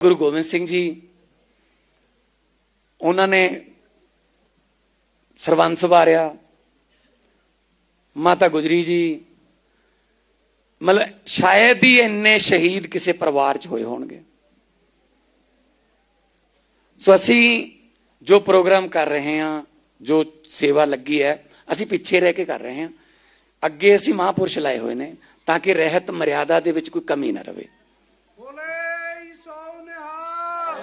ਗੁਰੂ ਗੋਬਿੰਦ ਸਿੰਘ ਜੀ, ਉਹਨਾਂ ਨੇ ਸਰਵੰਸ ਵਾਰਿਆ, ਮਾਤਾ ਗੁਜਰੀ ਜੀ, ਮਤਲਬ ਸ਼ਾਇਦ ਹੀ ਇੰਨੇ ਸ਼ਹੀਦ ਕਿਸੇ ਪਰਿਵਾਰ 'ਚ ਹੋਏ ਹੋਣਗੇ। ਸੋ ਅਸੀਂ ਜੋ ਪ੍ਰੋਗਰਾਮ ਕਰ ਰਹੇ ਹਾਂ, ਜੋ ਸੇਵਾ ਲੱਗੀ ਹੈ, ਅਸੀਂ ਪਿੱਛੇ ਰਹਿ ਕੇ ਕਰ ਰਹੇ ਹਾਂ। ਅੱਗੇ ਅਸੀਂ ਮਹਾਪੁਰਸ਼ ਲਾਏ ਹੋਏ ਨੇ ਤਾਂ ਕਿ ਰਹਿਤ ਮਰਿਆਦਾ ਦੇ ਵਿੱਚ ਕੋਈ ਕਮੀ ਨਾ ਰਵੇ ਬੋਲੇ ਸੋ ਨਿਹਾਲ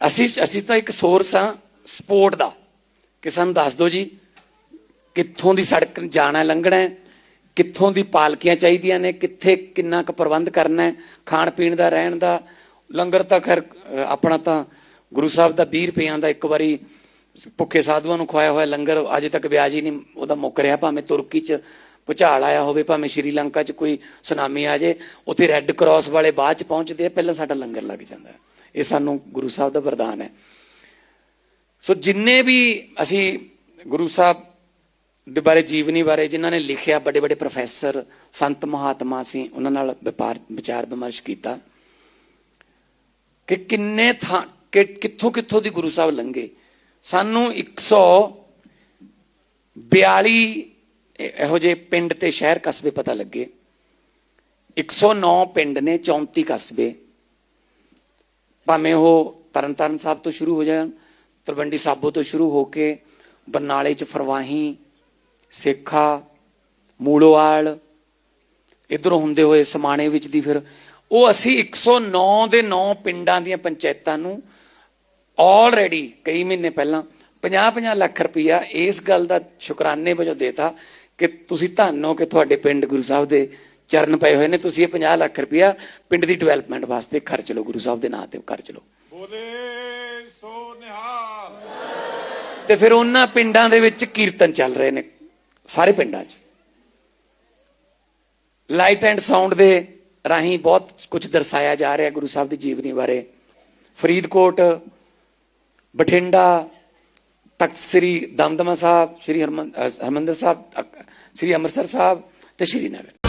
ਅਸੀਂ ਅਸੀਂ ਤਾਂ ਇੱਕ ਸੋਰਸ ਆ ਸਪੋਰਟ ਦਾ। ਕਿ ਸਾਨੂੰ ਦੱਸ ਦਿਓ ਜੀ, ਕਿੱਥੋਂ ਦੀ ਸੜਕ ਜਾਣਾ, ਲੰਘਣਾ ਹੈ, ਕਿੱਥੋਂ ਦੀ ਪਾਲਕੀਆਂ ਚਾਹੀਦੀਆਂ ਨੇ, ਕਿੱਥੇ ਕਿੰਨਾ ਕੁ ਪ੍ਰਬੰਧ ਕਰਨਾ ਹੈ ਖਾਣ ਪੀਣ ਦਾ, ਰਹਿਣ ਦਾ। ਲੰਗਰ ਤਾਂ ਖੈਰ ਆਪਣਾ ਤਾਂ ਗੁਰੂ ਸਾਹਿਬ ਦਾ 20 ਰੁਪਈਆਂ ਦਾ ਇੱਕ ਵਾਰੀ ਭੁੱਖੇ ਸਾਧੂਆਂ ਨੂੰ ਖਵਾਇਆ ਹੋਇਆ ਲੰਗਰ, ਅਜੇ ਤੱਕ ਵਿਆਜ ਹੀ ਨਹੀਂ ਉਹਦਾ ਮੁੱਕ ਰਿਹਾ, ਭਾਵੇਂ ਤੁਰਕੀ 'ਚ ਭੁਚਾਲ ਆਇਆ ਹੋਵੇ, ਭਾਵੇਂ ਸ਼੍ਰੀਲੰਕਾ 'ਚ ਕੋਈ ਸੁਨਾਮੀ ਆ ਜੇ ਉੱਥੇ ਰੈੱਡ ਕਰਾਸ ਵਾਲੇ ਬਾਅਦ 'ਚ ਪਹੁੰਚਦੇ ਆ, ਪਹਿਲਾਂ ਸਾਡਾ ਲੰਗਰ ਲੱਗ ਜਾਂਦਾ ਇਹ ਸਾਨੂੰ ਗੁਰੂ ਸਾਹਿਬ ਦਾ ਵਰਦਾਨ ਹੈ। ਸੋ ਜਿੰਨੇ ਵੀ ਅਸੀਂ ਗੁਰੂ ਸਾਹਿਬ ਦੇ ਬਾਰੇ, ਜੀਵਨੀ ਬਾਰੇ ਜਿਨ੍ਹਾਂ ਨੇ ਲਿਖਿਆ, ਵੱਡੇ ਵੱਡੇ ਪ੍ਰੋਫੈਸਰ, ਸੰਤ ਮਹਾਤਮਾ ਸੀ, ਉਹਨਾਂ ਨਾਲ ਵਪਾਰ, ਵਿਚਾਰ ਵਿਮਰਸ਼ ਕੀਤਾ ਕਿ ਕਿੰਨੇ ਥਾਂ, ਕਿ ਕਿੱਥੋਂ ਕਿੱਥੋਂ ਦੀ ਗੁਰੂ ਸਾਹਿਬ ਲੰਘੇ। ਸਾਨੂੰ 142 ਇਹੋ ਜੇ ਪਿੰਡ ਤੇ ਸ਼ਹਿਰ ਕਸਬੇ ਪਤਾ ਲੱਗੇ। 109 ਪਿੰਡ ਨੇ 34 ਕਸਬੇ। ਭਾਵੇਂ ਉਹ ਤਰਨਤਾਰਨ ਸਾਹਿਬ ਤੋਂ ਸ਼ੁਰੂ ਹੋ ਜਾਣ, ਤਲਵੰਡੀ ਸਾਬੋ ਤੋਂ ਸ਼ੁਰੂ ਹੋ ਕੇ ਬਰਨਾਲੇ ਚ ਫਰਵਾਹੀ, ਸੇਖਾ, ਮੂਲੋਵਾਲ, ਇਧਰੋਂ ਹੁੰਦੇ ਹੋਏ ਸਮਾਣੇ ਵਿੱਚ ਦੀ ਫਿਰ। ਉਹ ਅਸੀਂ 109 ਦੇ 9 ਪਿੰਡਾਂ ਦੀਆਂ ਪੰਚਾਇਤਾਂ ਨੂੰ ਆਲਰੇਡੀ ਕਈ ਮਹੀਨੇ ਪਹਿਲਾਂ 50-50 ਲੱਖ ਰੁਪਇਆ ਇਸ ਗੱਲ ਦਾ ਸ਼ੁਕਰਾਨੇ ਵਜੋਂ ਦੇਤਾ ਕਿ ਤੁਸੀਂ ਧੰਨ ਹੋ ਕਿ ਤੁਹਾਡੇ ਪਿੰਡ ਗੁਰੂ ਸਾਹਿਬ ਦੇ ਚਰਨ ਪਏ ਹੋਏ ਨੇ। ਤੁਸੀਂ ਇਹ 50 ਲੱਖ ਰੁਪਇਆ ਪਿੰਡ ਦੀ ਡਿਵੈਲਪਮੈਂਟ ਵਾਸਤੇ ਖਰਚ ਲਓ ਗੁਰੂ ਸਾਹਿਬ ਦੇ ਨਾਂ ਤੇ ਖਰਚ ਲਓ ਬੋਲੇ ਸੋ ਨਿਹਾਲ। ਤੇ ਫਿਰ ਉਹਨਾਂ ਪਿੰਡਾਂ ਦੇ ਵਿੱਚ ਕੀਰਤਨ ਚੱਲ ਰਹੇ ਨੇ ਸਾਰੇ ਪਿੰਡਾਂ 'ਚ। ਲਾਈਟ ਐਂਡ ਸਾਊਂਡ ਦੇ ਰਾਹੀਂ ਬਹੁਤ ਕੁਝ ਦਰਸਾਇਆ ਜਾ ਰਿਹਾ ਗੁਰੂ ਸਾਹਿਬ ਦੀ ਜੀਵਨੀ ਬਾਰੇ। ਫਰੀਦਕੋਟ ਬਠਿੰਡਾ ਤਖਤ ਸ੍ਰੀ ਦਮਦਮਾ ਸਾਹਿਬ ਸ੍ਰੀ ਹਰਿਮੰਦਰ ਸਾਹਿਬ ਸ੍ਰੀ ਅੰਮ੍ਰਿਤਸਰ ਸਾਹਿਬ ਤੇ ਸ੍ਰੀਨਗਰ।